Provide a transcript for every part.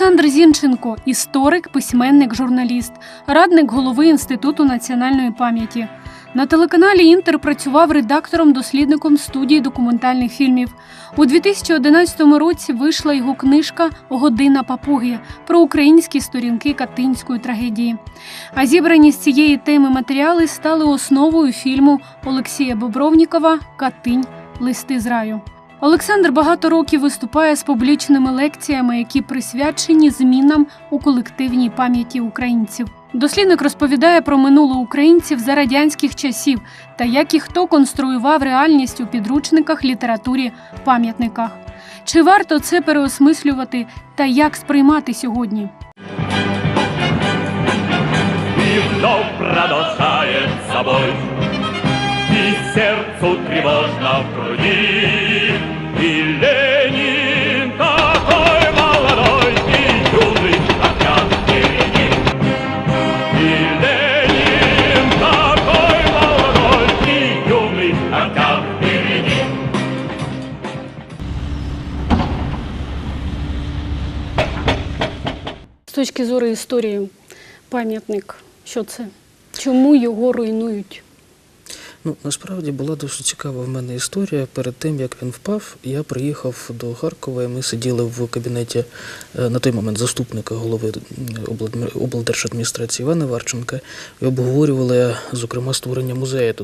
Олександр Зінченко історик, письменник, журналіст, радник голови Інституту національної пам'яті. На телеканалі Інтер працював редактором-дослідником студії документальних фільмів. У 2011 році вийшла його книжка Година папуги про українські сторінки катинської трагедії. А зібрані з цієї теми матеріали стали основою фільму Олексія Бобровнікова Катинь Листи з раю. Олександр багато років виступає з публічними лекціями, які присвячені змінам у колективній пам'яті українців. Дослідник розповідає про минуле українців за радянських часів та як і хто конструював реальність у підручниках, літературі, пам'ятниках. Чи варто це переосмислювати та як сприймати сьогодні? И сердцу тревожно в груди точки зору історії, пам'ятник, що це? Чому його руйнують? Ну, насправді була дуже цікава в мене історія. Перед тим, як він впав, я приїхав до Харкова, і ми сиділи в кабінеті е, на той момент заступника голови облдержадміністрації Івана Варченка і обговорювали, зокрема, створення музею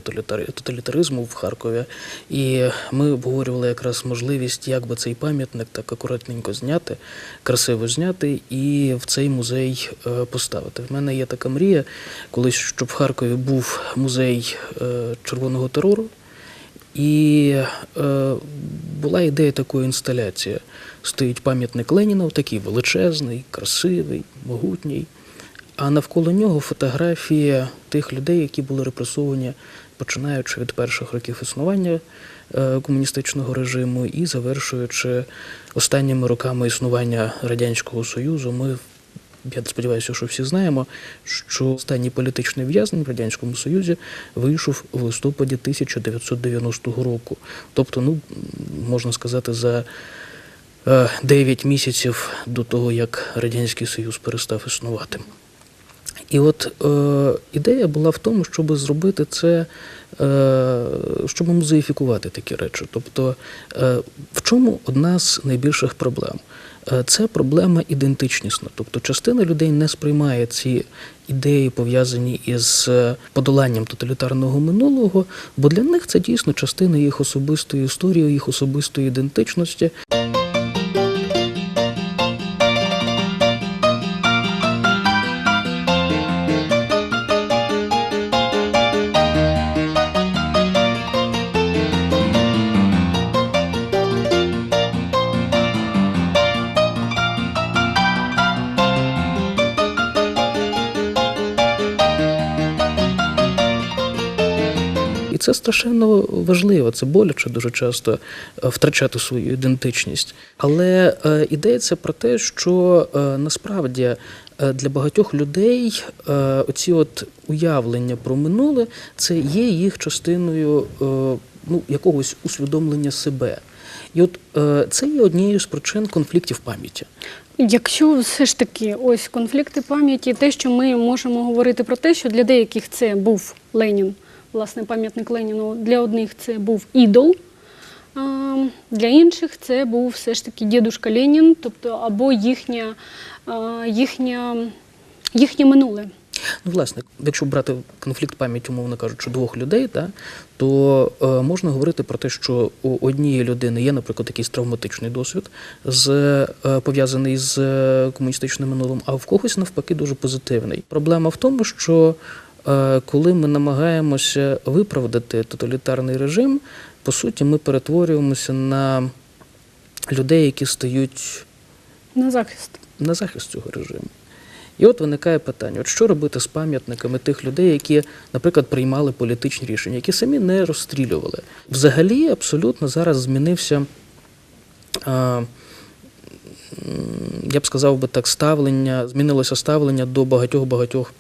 тоталітаризму в Харкові. І ми обговорювали якраз можливість, як би цей пам'ятник так акуратненько зняти, красиво зняти і в цей музей е, поставити. В мене є така мрія, колись, щоб в Харкові був музей е, червоного терору. І е, була ідея такої інсталяції. Стоїть пам'ятник Леніна, такий величезний, красивий, могутній. А навколо нього фотографії тих людей, які були репресовані, починаючи від перших років існування е, комуністичного режиму і завершуючи останніми роками існування Радянського Союзу. Ми я сподіваюся, що всі знаємо, що останній політичний в'язень в Радянському Союзі вийшов в листопаді 1990 року. Тобто, ну, можна сказати, за е, 9 місяців до того, як Радянський Союз перестав існувати. І от е, ідея була в тому, щоб зробити це, е, щоб музеїфікувати такі речі. Тобто, е, в чому одна з найбільших проблем? Е, Це проблема ідентичнісна. Тобто частина людей не сприймає ці ідеї, пов'язані із е, подоланням тоталітарного минулого, бо для них це дійсно частина їх особистої історії, їх особистої ідентичності. Страшенно важливо, це боляче дуже часто е, втрачати свою ідентичність. Але е, йдеться про те, що е, насправді е, для багатьох людей е, оці от уявлення про минуле це є їх частиною е, ну, якогось усвідомлення себе. І от е, це є однією з причин конфліктів пам'яті. Якщо все ж таки ось конфлікти пам'яті, те, що ми можемо говорити про те, що для деяких це був Ленін, власне, пам'ятник Леніну, для одних це був ідол, для інших це був все ж таки дідушка Ленін, тобто або їхня, їхня, їхнє минуле. Ну, власне, якщо брати конфлікт пам'яті, умовно кажучи, двох людей, та, то е, можна говорити про те, що у однієї людини є, наприклад, якийсь травматичний досвід, з, е, пов'язаний з е, комуністичним минулим, а в когось навпаки дуже позитивний. Проблема в тому, що коли ми намагаємося виправдати тоталітарний режим, по суті, ми перетворюємося на людей, які стають На захист. на захист цього режиму. І от виникає питання: от що робити з пам'ятниками тих людей, які, наприклад, приймали політичні рішення, які самі не розстрілювали. Взагалі, абсолютно зараз змінився, я б сказав би так, ставлення, змінилося ставлення до багатьох-багатьох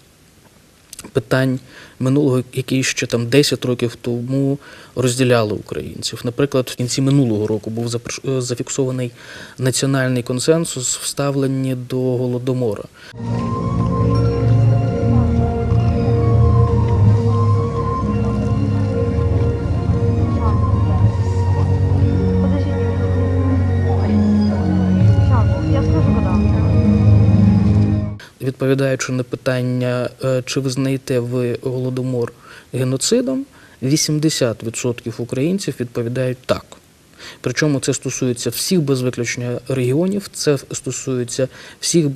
питань минулого, які ще там 10 років тому розділяли українців. Наприклад, в кінці минулого року був е, зафіксований національний консенсус в ставленні до голодомора. Відповідаючи на питання, е, чи визнаєте ви голодомор геноцидом, 80% українців відповідають так. Причому це стосується всіх без виключення регіонів, це стосується всіх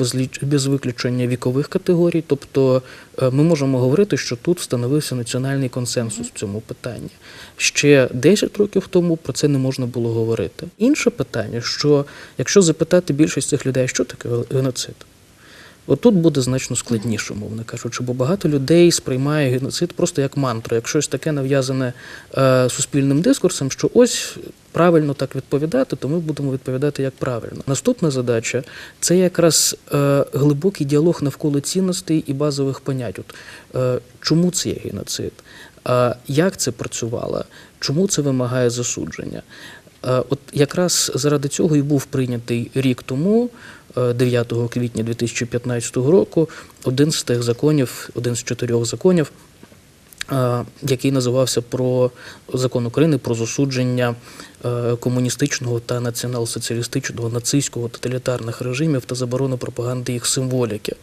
без виключення вікових категорій. Тобто е, ми можемо говорити, що тут встановився національний консенсус в цьому питанні. Ще 10 років тому про це не можна було говорити. Інше питання, що якщо запитати більшість цих людей, що таке геноцид? От тут буде значно складніше, мовно кажучи, бо багато людей сприймає геноцид просто як мантру, як щось таке нав'язане е, суспільним дискурсом, що ось правильно так відповідати, то ми будемо відповідати як правильно. Наступна задача це якраз е, глибокий діалог навколо цінностей і базових понять. От, е, чому це є геноцид? Е, як це працювало? Чому це вимагає засудження? Е, От якраз заради цього і був прийнятий рік тому, е, 9 квітня 2015 року, один з тих законів, один з чотирьох законів, е, який називався про закон України про засудження е, комуністичного та націонал-соціалістичного нацистського тоталітарних режимів та заборону пропаганди їх символіки.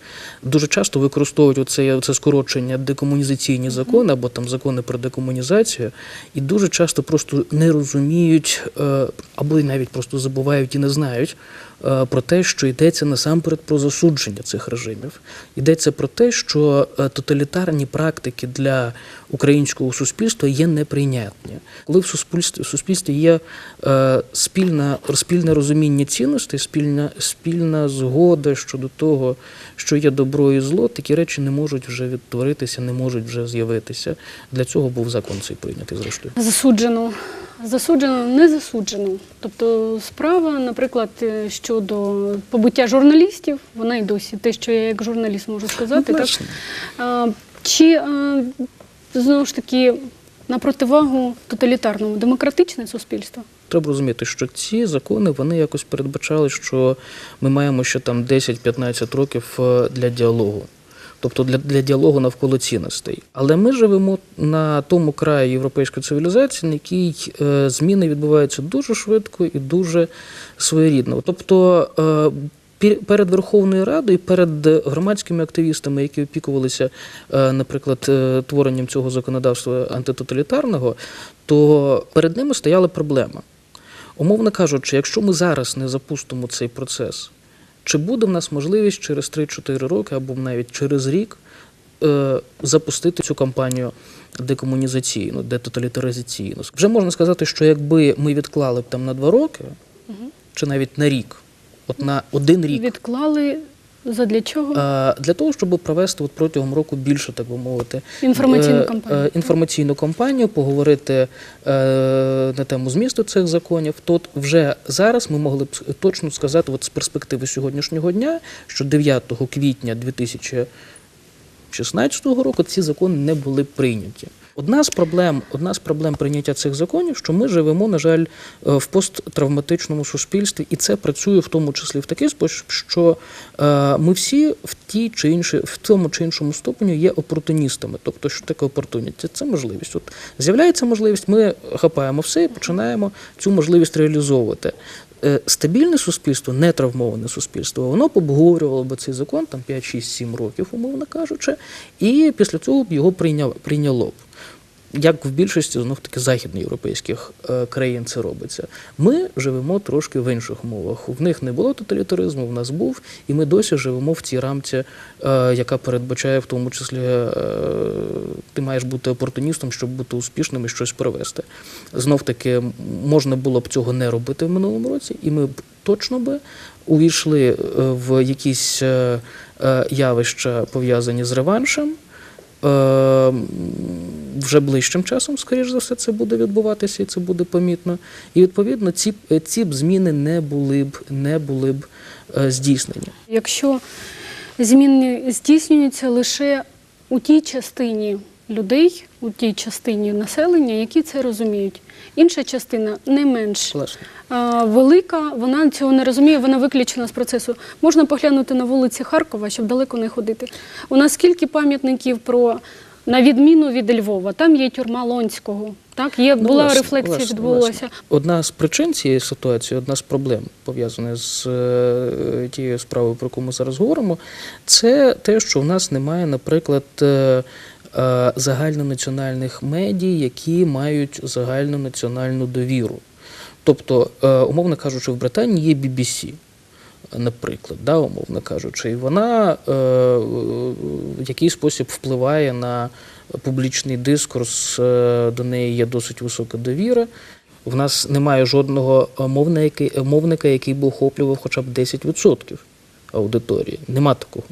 Дуже часто використовують оце, це скорочення декомунізаційні закони або там закони про декомунізацію, і дуже часто просто не розуміють е, або навіть просто забувають і не знають е, про те, що йдеться насамперед про засудження цих режимів. Йдеться про те, що е, тоталітарні практики для українського суспільства є неприйнятні. Коли в суспільстві, в суспільстві є е, спільна, спільне розуміння цінностей, спільна, спільна згода щодо того, що є добро і зло, такі речі не можуть вже відтворитися, не можуть вже з'явитися. Для цього був закон цей прийнятий, зрештою. Засуджено. Засуджено, не засуджено. Тобто справа, наприклад, е, щодо побуття журналістів, вона й досі те, що я як журналіст можу сказати, так? Чи знову ж таки на противагу тоталітарному демократичне суспільство? Треба розуміти, що ці закони вони якось передбачали, що ми маємо ще там 10-15 років е, для діалогу. Тобто для, для діалогу навколо цінностей. Але ми живемо на тому краї європейської цивілізації, на якій е, зміни відбуваються дуже швидко і дуже своєрідно. Тобто е, перед Верховною Радою, перед громадськими активістами, які опікувалися, е, наприклад, е, творенням цього законодавства антитоталітарного, то перед ними стояла проблема. Умовно кажучи, якщо ми зараз не запустимо цей процес, чи буде в нас можливість через 3-4 роки або навіть через рік е, запустити цю кампанію декомунізаційну, детоталітаризаційну? Вже можна сказати, що якби ми відклали б там на 2 роки, чи навіть на рік, от на один рік. Відклали задля чого? Е, Для того, щоб провести от протягом року більше, так би мовити, Інформаційну е, кампанію. е, інформаційну кампанію, поговорити на тему змісту цих законів, то вже зараз ми могли б точно сказати, от з перспективи сьогоднішнього дня, що 9 квітня 2016 року ці закони не були прийняті. Одна з проблем, одна з проблем прийняття цих законів, що ми живемо, на жаль, е, в посттравматичному суспільстві, і це працює в тому числі в такий спосіб, що е, ми всі в тій чи іншій, в тому чи іншому ступеню є опортуністами. Тобто, що таке опортуність? Це можливість. От з'являється можливість, ми хапаємо все і починаємо цю можливість реалізовувати. Е, Стабільне суспільство, не травмоване суспільство, воно обговорювало б цей закон там 5, 6, 7 років, умовно кажучи, і після цього б його прийняло б. Як в більшості знов таки західноєвропейських е, країн це робиться. Ми живемо трошки в інших умовах. В них не було тоталітаризму, в нас був, і ми досі живемо в цій рамці, е, яка передбачає в тому числі, е, ти маєш бути опортуністом, щоб бути успішним і щось провести. Знов таки можна було б цього не робити в минулому році, і ми б точно би увійшли в якісь явища пов'язані з реваншем. Е, Вже ближчим часом, скоріш за все, це буде відбуватися і це буде помітно. І відповідно ці, е, ці б зміни не були б, не були б е, здійснені. Якщо зміни здійснюються лише у тій частині людей, у тій частині населення, які це розуміють. Інша частина не менш Власне. а, велика, вона цього не розуміє, вона виключена з процесу. Можна поглянути на вулиці Харкова, щоб далеко не ходити. У нас скільки пам'ятників про на відміну від Львова, там є тюрма Лонського. Так, є Ну, була власне, рефлексія, власне, відбулася. власне. Одна з причин цієї ситуації, одна з проблем, пов'язаних з е, тією справою, про яку ми зараз говоримо, це те, що в нас немає, наприклад, е, загальнонаціональних медій, які мають загальнонаціональну довіру. Тобто, е, умовно кажучи, в Британії є BBC. Наприклад, да, умовно кажучи, і вона е, в якийсь спосіб впливає на публічний дискурс, е, до неї є досить висока довіра. В нас немає жодного е, мовника, який би охоплював хоча б 10% аудиторії. Нема такого.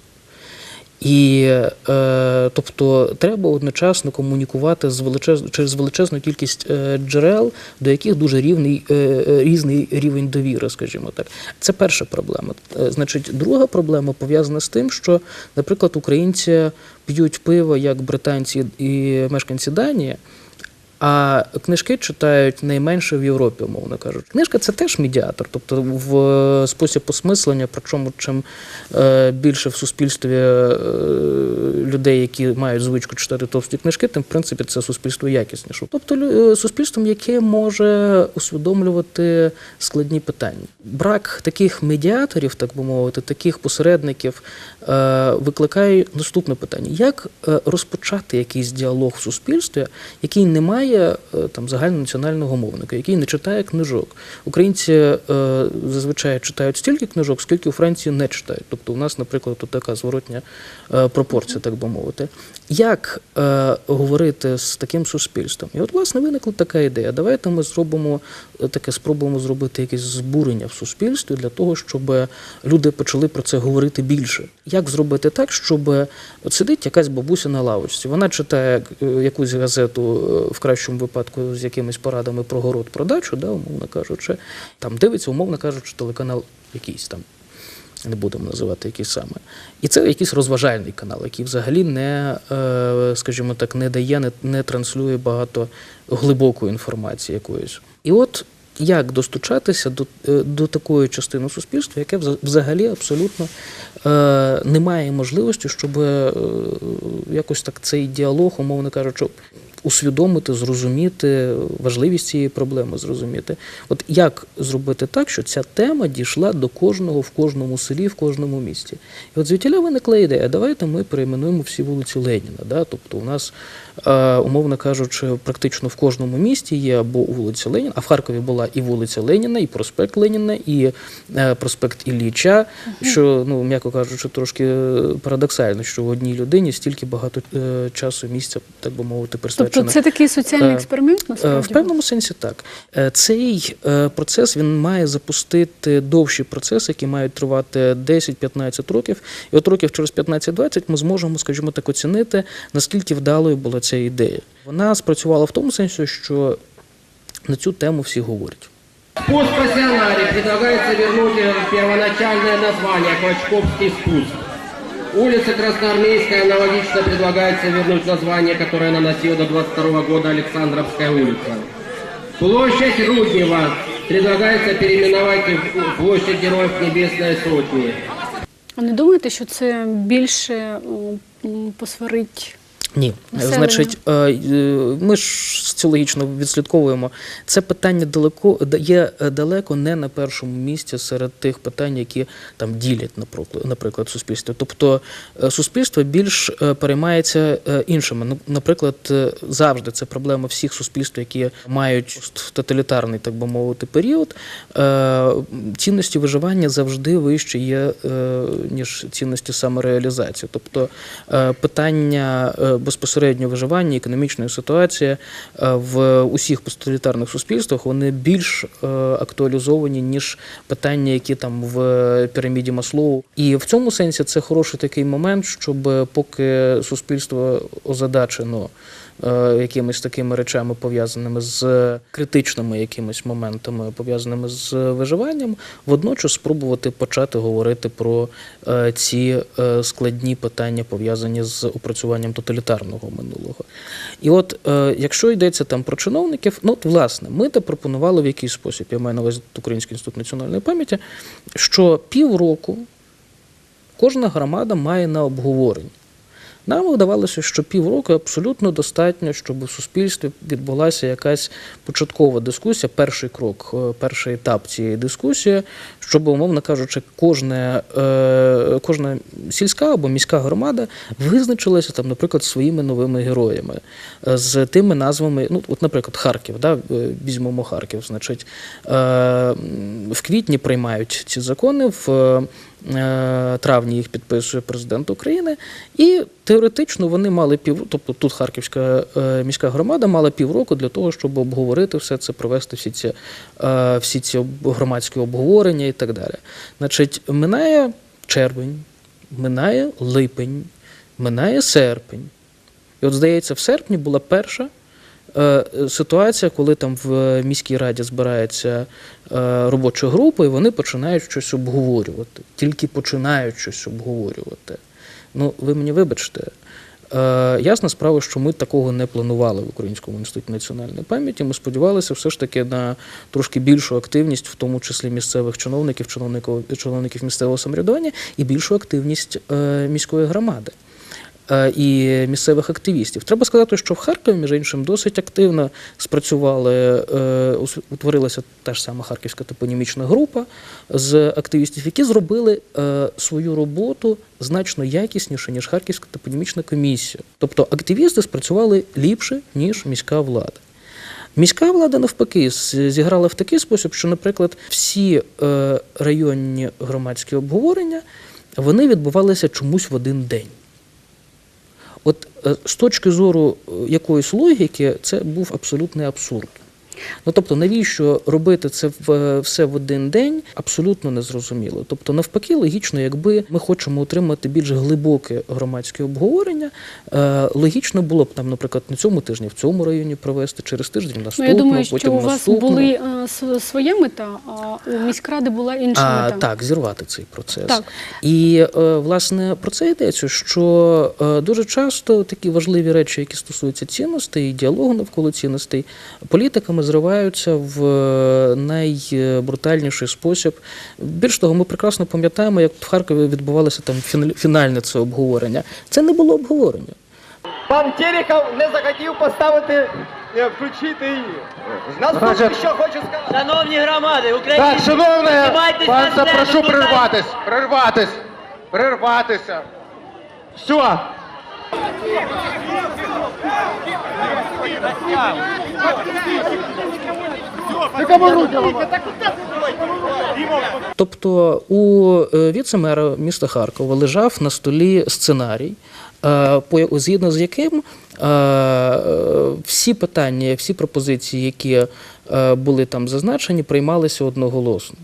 І е, тобто треба одночасно комунікувати з величез... через величезну кількість е, джерел, до яких дуже рівний, е, е, різний рівень довіри, скажімо так. Це перша проблема. Е, значить, друга проблема пов'язана з тим, що, наприклад, українці п'ють пиво як британці і мешканці Данії. А книжки читають найменше в Європі, умовно кажучи. Книжка це теж медіатор, тобто в е, спосіб осмислення, причому чим е, більше в суспільстві е, людей, які мають звичку читати товсті книжки, тим в принципі це суспільство якісніше. Тобто суспільством, яке може усвідомлювати складні питання. Брак таких медіаторів, так би мовити, таких посередників викликає наступне питання: як е, розпочати якийсь діалог в суспільстві, який не має е, там загальнонаціонального мовника, який не читає книжок. Українці е, зазвичай читають стільки книжок, скільки у Франції не читають. Тобто, у нас, наприклад, тут така зворотня е, пропорція, так би мовити. Як е, говорити з таким суспільством? І от, власне, виникла така ідея. Давайте ми зробимо е, таке, спробуємо зробити якесь збурення в суспільстві для того, щоб люди почали про це говорити більше. Як зробити так, щоб от сидить якась бабуся на лавочці, вона читає е, якусь газету е, в кращому випадку з якимись порадами про город продачу, да, умовно кажучи, там дивиться, умовно кажучи, телеканал якийсь там. Не будемо називати який саме. І це якийсь розважальний канал, який взагалі не, е, скажімо так, не дає, не, не транслює багато глибокої інформації якоїсь. І от як достучатися до, е, до такої частини суспільства, яке взагалі абсолютно е, не має можливості, щоб е, якось так цей діалог, умовно кажучи, усвідомити, зрозуміти важливість цієї проблеми, зрозуміти. От як зробити так, що ця тема дійшла до кожного в кожному селі, в кожному місті. І от звідтіля виникла ідея, давайте ми перейменуємо всі вулиці Леніна. Да? Тобто у нас, е, умовно кажучи, практично в кожному місті є або вулиця Леніна, а в Харкові була і вулиця Леніна, і проспект Леніна, і е, проспект Ілліча, що, ну, м'яко кажучи, трошки е, парадоксально, що в одній людині стільки багато часу місця, так би мовити, присвячено. Тобто це такий соціальний Е, експеримент, Е, насправді? В певному сенсі так. Е, Цей процес він має запустити довші процеси, які мають тривати 10-15 років. І от років через 15-20 ми зможемо, скажімо так, оцінити, наскільки вдалою була ця ідея. Вона спрацювала в тому сенсі, що на цю тему всі говорять. Спуск пассионари предлагается вернуть первоначальное название Клочковский спуск. Улица Красноармейская аналогично предлагается вернуть название, которое наносила до 22 года Александровская улица. Площадь Руднева предлагается переименовать в площадь Героев Небесной Сотни. А не думаєте, що це більше посварить? Ні, Населення. значить, е, е, ми ж соціологічно відслідковуємо. Це питання далеко є е, далеко не на першому місці серед тих питань, які там ділять, наприклад, наприклад, суспільство. Тобто суспільство більш переймається іншими. Ну, Наприклад, завжди це проблема всіх суспільств, які мають тоталітарний, так би мовити, період. Цінності виживання завжди вище є, ніж цінності самореалізації. Тобто питання безпосередньо виживання, економічної ситуації е, в усіх постолітарних суспільствах вони більш е, актуалізовані, ніж питання, які там в піраміді Маслоу. І в цьому сенсі це хороший такий момент, щоб поки суспільство озадачено е, якимись такими речами, пов'язаними з критичними якимись моментами, пов'язаними з виживанням, водночас спробувати почати говорити про е, ці е, складні питання, пов'язані з опрацюванням тоталітарного минулого. І от е, якщо йдеться там про чиновників, ну от, власне, ми те пропонували в який спосіб, я маю на увазі Український інститут національної пам'яті, що півроку кожна громада має на обговорення. Нам видавалося, що півроку абсолютно достатньо, щоб у суспільстві відбулася якась початкова дискусія, перший крок, е, перший етап цієї дискусії, щоб, умовно кажучи, кожне, е, кожна сільська або міська громада визначилася там, наприклад, своїми новими героями, е, з тими назвами, ну, от, наприклад, Харків, да, візьмемо Харків, значить, в квітні приймають ці закони, в травні їх підписує президент України, і теоретично вони мали пів, тобто тут Харківська е, міська громада мала півроку для того, щоб обговорити все це, провести всі ці, е, всі ці громадські обговорення і так далі. Значить, минає червень, минає липень, минає серпень. І от, здається, в серпні була перша е, ситуація, коли там в міській раді збирається е, робоча група, і вони починають щось обговорювати. Тільки починають щось обговорювати. Ну, ви мені вибачте. Е, ясна справа, що ми такого не планували в Українському інституті національної пам'яті. Ми сподівалися все ж таки на трошки більшу активність, в тому числі місцевих чиновників, чиновників, місцевого самоврядування, і більшу активність е, міської громади е, і місцевих активістів. Треба сказати, що в Харкові, між іншим, досить активно спрацювали, е, утворилася та ж сама Харківська топонімічна група з активістів, які зробили е, свою роботу значно якісніше, ніж Харківська топонімічна комісія. Тобто активісти спрацювали ліпше, ніж міська влада. Міська влада навпаки зіграла в такий спосіб, що, наприклад, всі е, районні громадські обговорення вони відбувалися чомусь в один день. От е, з точки зору е, якоїсь логіки, це був абсолютний абсурд. Ну тобто, навіщо робити це в е, все в один день, абсолютно незрозуміло. Тобто, навпаки, логічно, якби ми хочемо отримати більш глибоке громадське обговорення, е, логічно було б там, наприклад, на цьому тижні в цьому районі провести через тиждень Ну, наступного, я думаю, що потім у вас наступного. були е, с- своя мета, а у міськради була інша А, мета. так, зірвати цей процес. Так. І е, власне про це йдеться, що е, дуже часто такі важливі речі, які стосуються цінностей, діалогу навколо цінностей, політиками зриваються в е, найбрутальніший спосіб. Більш того, ми прекрасно пам'ятаємо, як в Харкові відбувалося там фінальне це обговорення. Це не було обговорення. Пан Терехов не захотів поставити, е, включити її. Наступне, що хочу сказати. Шановні громади, українці, Так, шановне панство, прошу тут прерватись, прерватись, прерватися. Все. Тобто у е, віце-мера міста Харкова лежав на столі сценарій, е, згідно з яким е, всі питання, всі пропозиції, які були там зазначені, приймалися одноголосно.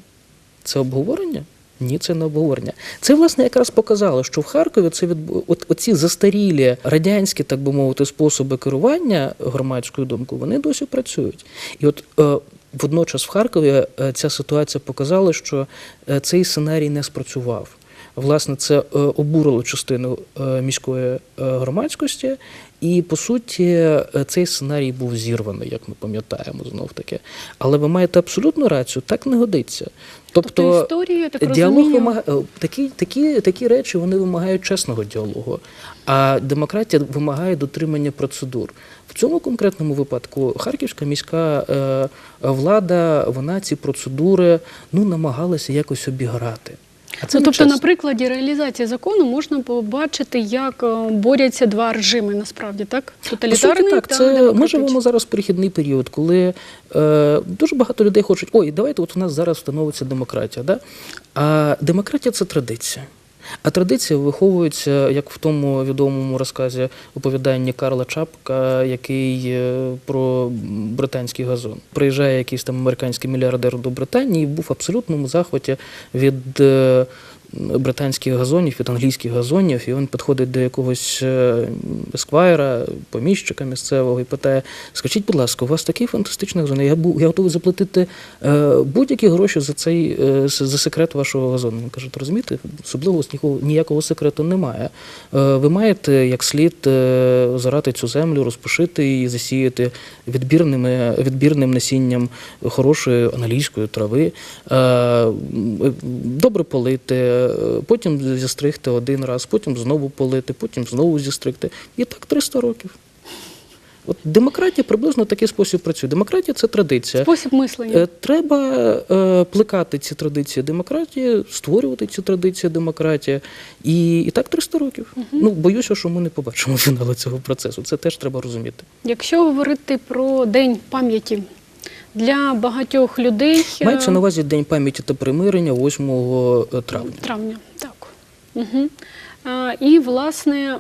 Це обговорення? Ні, це не обговорення. Це власне якраз показало, що в Харкові це відбу... от оці застарілі радянські, так би мовити, способи керування громадською думкою, вони досі працюють. І от е, водночас в Харкові е, ця ситуація показала, що е, цей сценарій не спрацював. Власне, це е, обурило частину міської громадськості, і по суті цей сценарій був зірваний, як ми пам'ятаємо знов таки. Але ви маєте абсолютну рацію, так не годиться. Тобто історія, я так діалог вимагає такі, такі, такі речі вони вимагають чесного діалогу. А демократія вимагає дотримання процедур. В цьому конкретному випадку харківська міська е, влада вона ці процедури ну намагалася якось обіграти. Ну, тобто, на прикладі реалізації закону можна побачити, як е, борються два режими насправді, так? Тоталітарний так, та це ми живемо зараз в перехідний період, коли е, дуже багато людей хочуть, ой, давайте от у нас зараз встановиться демократія. Да? А демократія це традиція. А традиція виховується, як в тому відомому розказі оповіданні Карла Чапка, який е, про британський газон. Приїжджає якийсь там американський мільярдер до Британії і був в абсолютному захваті від е, британських газонів від англійських газонів, і він підходить до якогось есквайра, поміщика місцевого і питає: скажіть, будь ласка, у вас такий фантастичний газон, я, бу- я готовий заплатити е, будь-які гроші за цей е, за секрет вашого газону. Він каже, розумієте, особливо ніякого, секрету немає. Е, ви маєте як слід зарати цю землю, розпушити її, засіяти відбірними, відбірним насінням хорошої англійської трави, добре полити, потім зістригти один раз, потім знову полити, потім знову зістригти. І так 300 років. От демократія приблизно такий спосіб працює. Демократія це традиція. Спосіб мислення. Е, Треба е, плекати ці традиції демократії, створювати ці традиції демократії. І, і так 300 років. Ну, боюся, що ми не побачимо фіналу цього процесу. Це теж треба розуміти. Якщо говорити про День пам'яті для багатьох людей е, Мається на увазі День пам'яті та примирення 8 травня. травня, так. Угу. І, власне,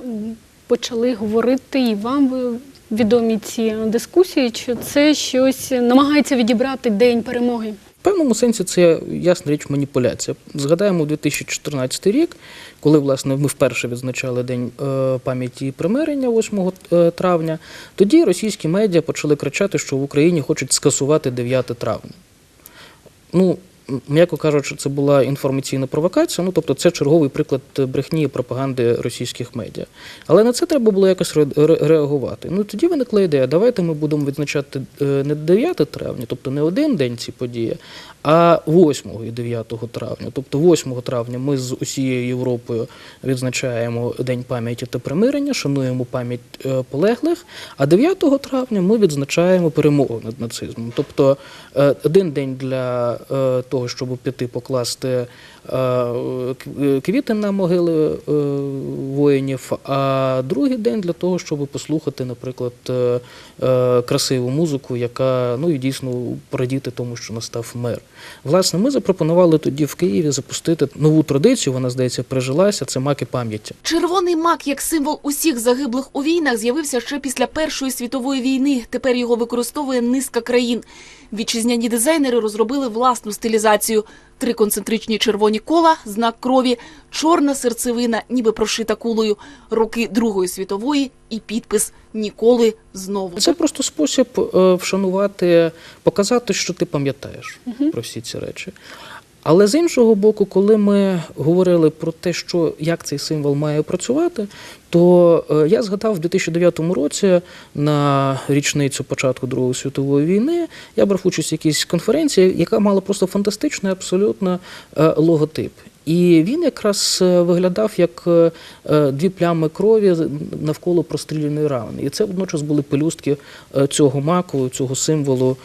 почали говорити, і вам відомі ці дискусії, що це щось намагається відібрати День перемоги. Певному сенсі це ясна річ маніпуляція. Згадаємо 2014 рік, коли власне ми вперше відзначали День е, пам'яті і примирення 8 е, травня. Тоді російські медіа почали кричати, що в Україні хочуть скасувати 9 травня. Ну, м'яко кажучи, це була інформаційна провокація. Ну, тобто, це черговий приклад брехні і пропаганди російських медіа. Але на це треба було якось ре- ре- реагувати. Ну тоді виникла ідея: давайте ми будемо відзначати е, не 9 травня, тобто не один день ці події, а 8 і 9 травня. Тобто 8 травня ми з усією Європою відзначаємо День пам'яті та примирення, шануємо пам'ять е, полеглих, а 9 травня ми відзначаємо перемогу над нацизмом. Тобто е, один день для е, того, щоб піти покласти квіти на могили е, воїнів, а другий день для того, щоб послухати, наприклад, е, е, красиву музику, яка ну і дійсно порадіти тому, що настав мир. Власне, ми запропонували тоді в Києві запустити нову традицію. Вона здається прижилася. Це маки пам'яті. Червоний мак як символ усіх загиблих у війнах з'явився ще після Першої світової війни. Тепер його використовує низка країн. Вітчизняні дизайнери розробили власну стилізацію. Три концентричні червоні кола, знак крові, чорна серцевина, ніби прошита кулею, роки Другої світової і підпис «Ніколи знову». Це просто спосіб е, вшанувати, показати, що ти пам'ятаєш про всі ці речі. Але з іншого боку, коли ми говорили про те, що як цей символ має працювати, то е, я згадав в 2009 році на річницю початку Другої світової війни, я брав участь в якійсь конференції, яка мала просто фантастичний абсолютно е, логотип. І він якраз е, виглядав як е, е, дві плями крові навколо простріляної рани. І це водночас були пелюстки цього маку, цього символу,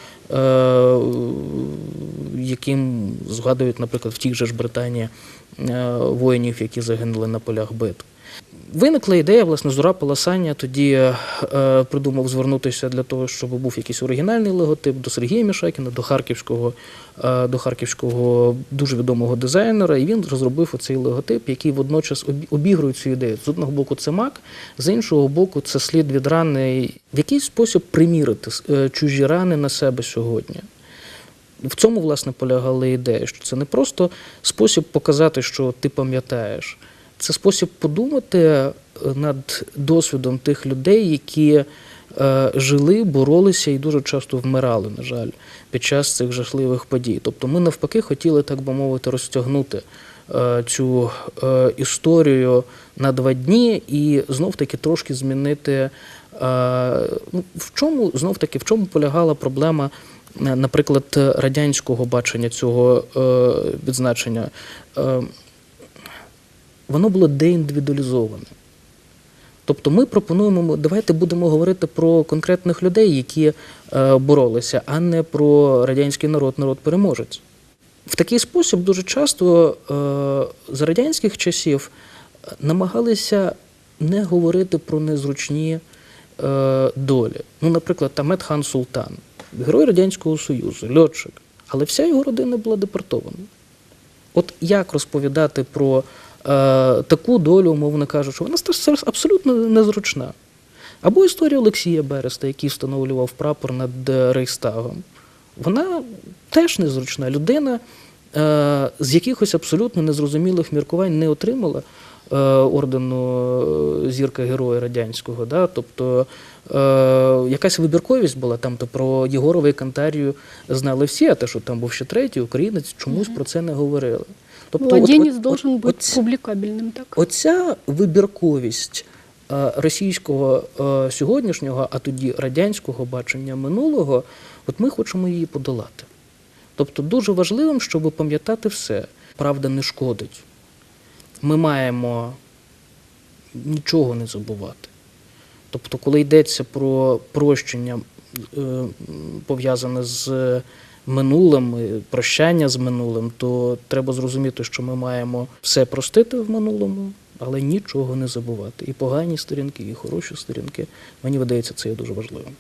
яким згадують, наприклад, в тій же ж Британії воїнів, які загинули на полях битв. Виникла ідея, власне, Зура Паласання тоді е, придумав звернутися для того, щоб був якийсь оригінальний логотип до Сергія Мішакіна, до харківського, е, до харківського дуже відомого дизайнера, і він розробив оцей логотип, який водночас обігрує цю ідею. З одного боку, це мак, з іншого боку, це слід від рани, в якийсь спосіб примірити е, чужі рани на себе сьогодні. В цьому, власне, полягала ідея, що це не просто спосіб показати, що ти пам'ятаєш, це спосіб подумати е, над досвідом тих людей, які е, жили, боролися і дуже часто вмирали, на жаль, під час цих жахливих подій. Тобто ми навпаки хотіли, так би мовити, розтягнути е, цю історію на два дні і знов-таки трошки змінити. ну, в чому знов-таки в чому полягала проблема наприклад, радянського бачення цього відзначення, воно було деіндивідуалізоване. Тобто ми пропонуємо, давайте будемо говорити про конкретних людей, які е, боролися, а не про радянський народ, народ-переможець. В такий спосіб дуже часто е, за радянських часів е, намагалися не говорити про незручні е, долі. Ну, наприклад, Тамет Хан Султан, герой Радянського Союзу, льотчик, але вся його родина була депортована. От як розповідати про таку долю, умовно кажучи, вона абсолютно незручна. Або історія Олексія Береста, який встановлював прапор над е, Рейхстагом. Вона теж незручна. Людина е, з якихось абсолютно незрозумілих міркувань не отримала е, ордену е, зірка Героя Радянського. Да? Тобто е, якась вибірковість була там, то про Єгорова і Кантарію знали всі, а те, що там був ще третій українець, чомусь про це не говорили. Тобто, от- Младенец от- должен от- быть от- публикабельным, так? Оця вибірковість е, російського е, сьогоднішнього, а тоді радянського бачення минулого, от ми хочемо її подолати. Тобто дуже важливим, щоб пам'ятати все. Правда не шкодить. Ми маємо нічого не забувати. Тобто, коли йдеться про прощення, е, пов'язане з минулим, прощання з минулим, то треба зрозуміти, що ми маємо все простити в минулому, але нічого не забувати. І погані сторінки, і хороші сторінки. Мені видається, це є дуже важливим.